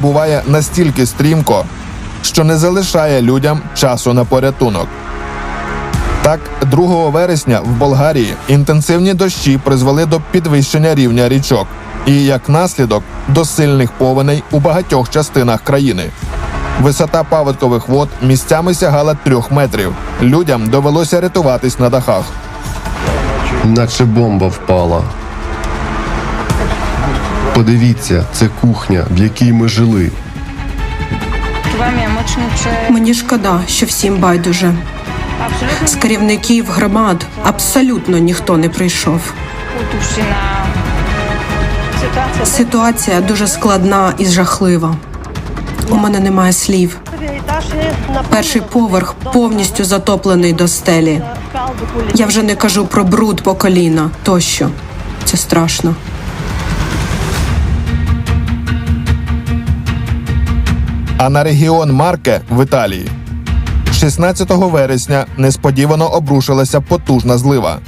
буває настільки стрімко, що не залишає людям часу на порятунок. Так, 2 вересня в Болгарії інтенсивні дощі призвели до підвищення рівня річок і, як наслідок, до сильних повеней у багатьох частинах країни. Висота паводкових вод місцями сягала трьох метрів. Людям довелося рятуватись на дахах. Наче бомба впала. Подивіться, це кухня, в якій ми жили. Мені шкода, що всім байдуже. абсолютно З керівників громад абсолютно ніхто не прийшов. Ситуація дуже складна і жахлива. У мене немає слів. Перший поверх повністю затоплений до стелі. Я вже не кажу про бруд по коліна тощо. Це страшно. А на регіон Марке в Італії 16 вересня несподівано обрушилася потужна злива.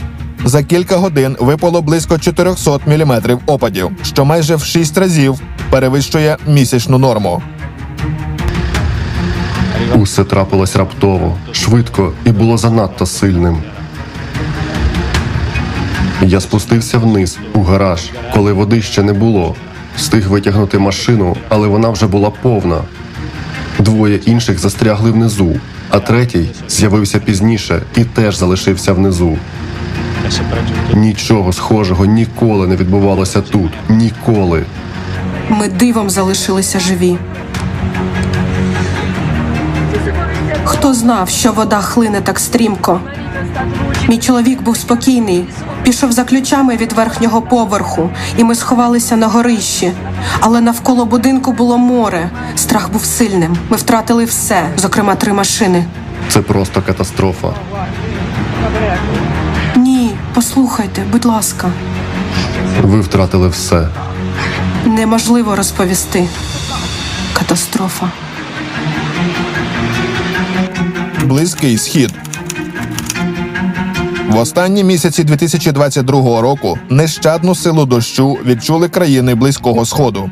За кілька годин випало близько 400 мм опадів, що майже в 6 разів перевищує місячну норму. Усе трапилось раптово, швидко і було занадто сильним. Я спустився вниз у гараж, коли води ще не було. Встиг витягнути машину, але вона вже була повна. Двоє інших застрягли внизу, а третій з'явився пізніше і теж залишився внизу. Нічого схожого ніколи не відбувалося тут. Ніколи. Ми дивом залишилися живі. Хто знав, що вода хлине так стрімко? Мій чоловік був спокійний, пішов за ключами від верхнього поверху, і ми сховалися на горищі. Але навколо будинку було море. Страх був сильним. Ми втратили все, зокрема три машини. Це просто катастрофа. Ні, послухайте, будь ласка, Ви втратили все. неможливо розповісти. Катастрофа. Близький схід. В останні місяці 2022 року нещадну силу дощу відчули країни близького сходу.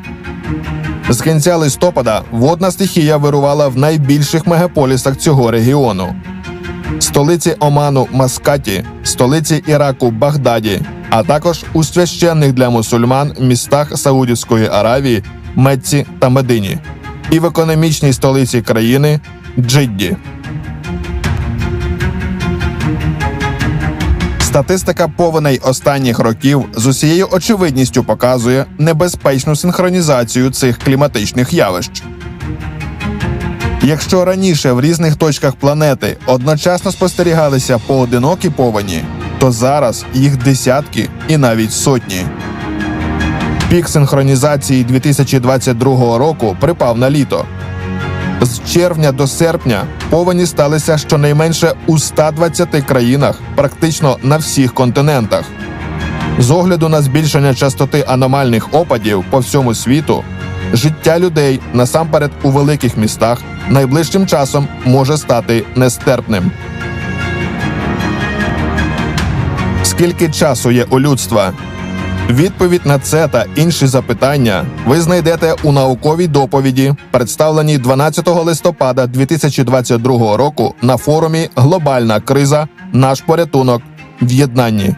З кінця листопада водна стихія вирувала в найбільших мегаполісах цього регіону: столиці Оману Маскаті, столиці Іраку Багдаді, а також у священних для мусульман містах Саудівської Аравії, Мецці та Медині, і в економічній столиці країни Джидді. Статистика повеней останніх років з усією очевидністю показує небезпечну синхронізацію цих кліматичних явищ. Якщо раніше в різних точках планети одночасно спостерігалися поодинокі повені, то зараз їх десятки і навіть сотні. Пік синхронізації 2022 року припав на літо. З червня до серпня повені сталися щонайменше у 120 країнах, практично на всіх континентах. З огляду на збільшення частоти аномальних опадів по всьому світу, життя людей насамперед у великих містах найближчим часом може стати нестерпним. Скільки часу є у людства? Відповідь на це та інші запитання ви знайдете у науковій доповіді, представленій 12 листопада 2022 року на форумі Глобальна криза. Наш порятунок в єднанні.